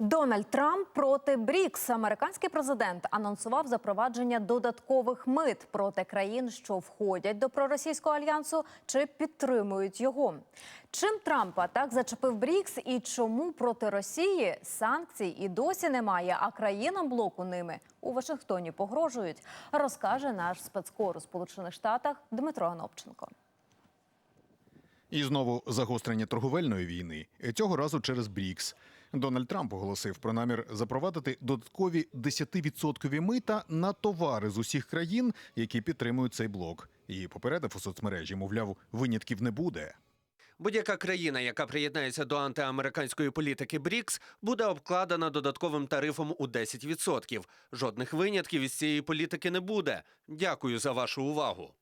Дональд Трамп проти БРІКС. Американський президент анонсував запровадження додаткових мит проти країн, що входять до проросійського альянсу чи підтримують його. Чим Трампа так зачепив БРІКС і чому проти Росії санкцій і досі немає, а країнам блоку ними у Вашингтоні погрожують, розкаже наш спецкор у Сполучених Штатах Дмитро Анопченко. І знову загострення торговельної війни цього разу через БРІКС. Дональд Трамп оголосив про намір запровадити додаткові 10% мита на товари з усіх країн, які підтримують цей блок. І попередив у соцмережі, мовляв, винятків не буде. Будь-яка країна, яка приєднається до антиамериканської політики БРІКС, буде обкладена додатковим тарифом у 10%. Жодних винятків із цієї політики не буде. Дякую за вашу увагу.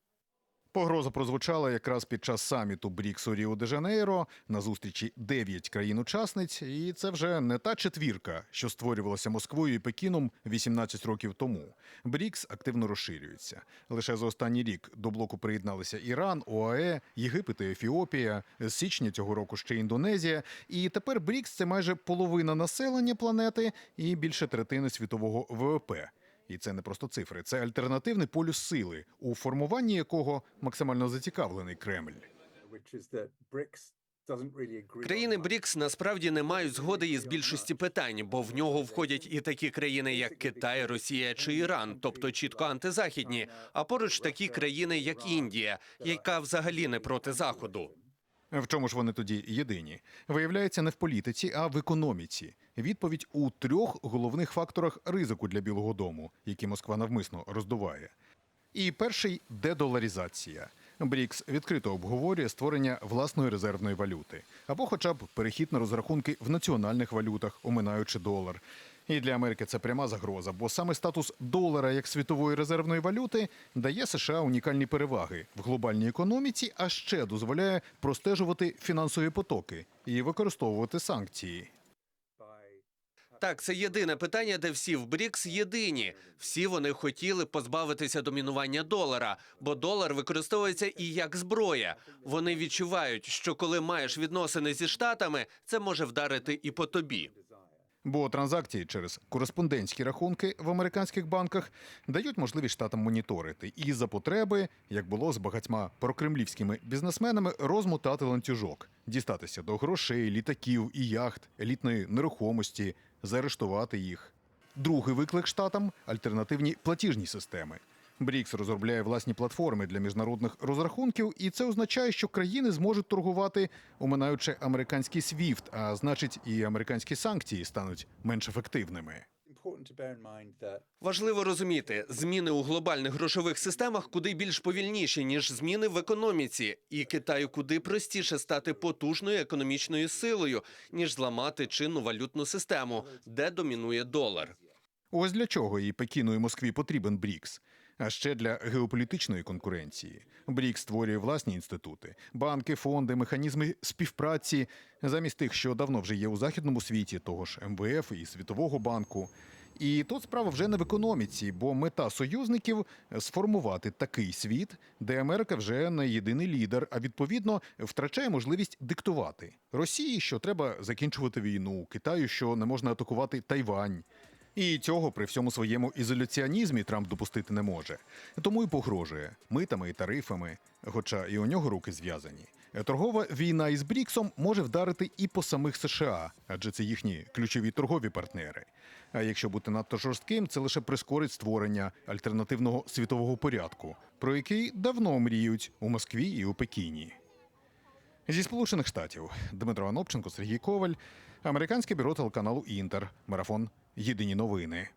Погроза прозвучала якраз під час саміту БРІКС у Ріо-де-Жанейро на зустрічі 9 країн-учасниць, і це вже не та четвірка, що створювалася Москвою і Пекіном 18 років тому. БРІКС активно розширюється. Лише за останній рік до блоку приєдналися Іран, ОАЕ, Єгипет і Ефіопія, з січня цього року ще Індонезія. І тепер БРІКС це майже половина населення планети і більше третини світового ВВП. І це не просто цифри, це альтернативний полюс сили, у формуванні якого максимально зацікавлений Кремль. Країни БРІКС насправді не мають згоди із більшості питань, бо в нього входять і такі країни, як Китай, Росія чи Іран, тобто чітко антизахідні, а поруч такі країни, як Індія, яка взагалі не проти заходу. В чому ж вони тоді єдині? Виявляється, не в політиці, а в економіці. Відповідь у трьох головних факторах ризику для Білого Дому, які Москва навмисно роздуває. І перший дедоларізація. БРІКС відкрито обговорює створення власної резервної валюти або, хоча б перехід на розрахунки в національних валютах, оминаючи долар. І для Америки це пряма загроза, бо саме статус долара як світової резервної валюти дає США унікальні переваги в глобальній економіці, а ще дозволяє простежувати фінансові потоки і використовувати санкції. Так, це єдине питання, де всі в БРІКС єдині. Всі вони хотіли позбавитися домінування долара, бо долар використовується і як зброя. Вони відчувають, що коли маєш відносини зі штатами, це може вдарити і по тобі. Бо транзакції через кореспондентські рахунки в американських банках дають можливість штатам моніторити і за потреби, як було з багатьма прокремлівськими бізнесменами, розмотати ланцюжок, дістатися до грошей, літаків і яхт, елітної нерухомості, заарештувати їх. Другий виклик штатам альтернативні платіжні системи. БРІКС розробляє власні платформи для міжнародних розрахунків, і це означає, що країни зможуть торгувати, оминаючи американський SWIFT, а значить, і американські санкції стануть менш ефективними. Важливо розуміти, зміни у глобальних грошових системах куди більш повільніші, ніж зміни в економіці, і Китаю куди простіше стати потужною економічною силою, ніж зламати чинну валютну систему, де домінує долар. Ось для чого і Пекіну і Москві потрібен БРІКС. А ще для геополітичної конкуренції. БРІКС створює власні інститути, банки, фонди, механізми співпраці замість тих, що давно вже є у західному світі, того ж МВФ і Світового банку. І тут справа вже не в економіці, бо мета союзників сформувати такий світ, де Америка вже не єдиний лідер, а відповідно втрачає можливість диктувати Росії, що треба закінчувати війну, Китаю, що не можна атакувати Тайвань. І цього при всьому своєму ізоляціонізмі Трамп допустити не може. Тому і погрожує митами і тарифами, хоча і у нього руки зв'язані. Торгова війна із Бріксом може вдарити і по самих США, адже це їхні ключові торгові партнери. А якщо бути надто жорстким, це лише прискорить створення альтернативного світового порядку, про який давно мріють у Москві і у Пекіні. Зі Сполучених Штатів. Дмитро Анопченко, Сергій Коваль, американське бюро телеканалу Інтер, марафон. Єдині новини.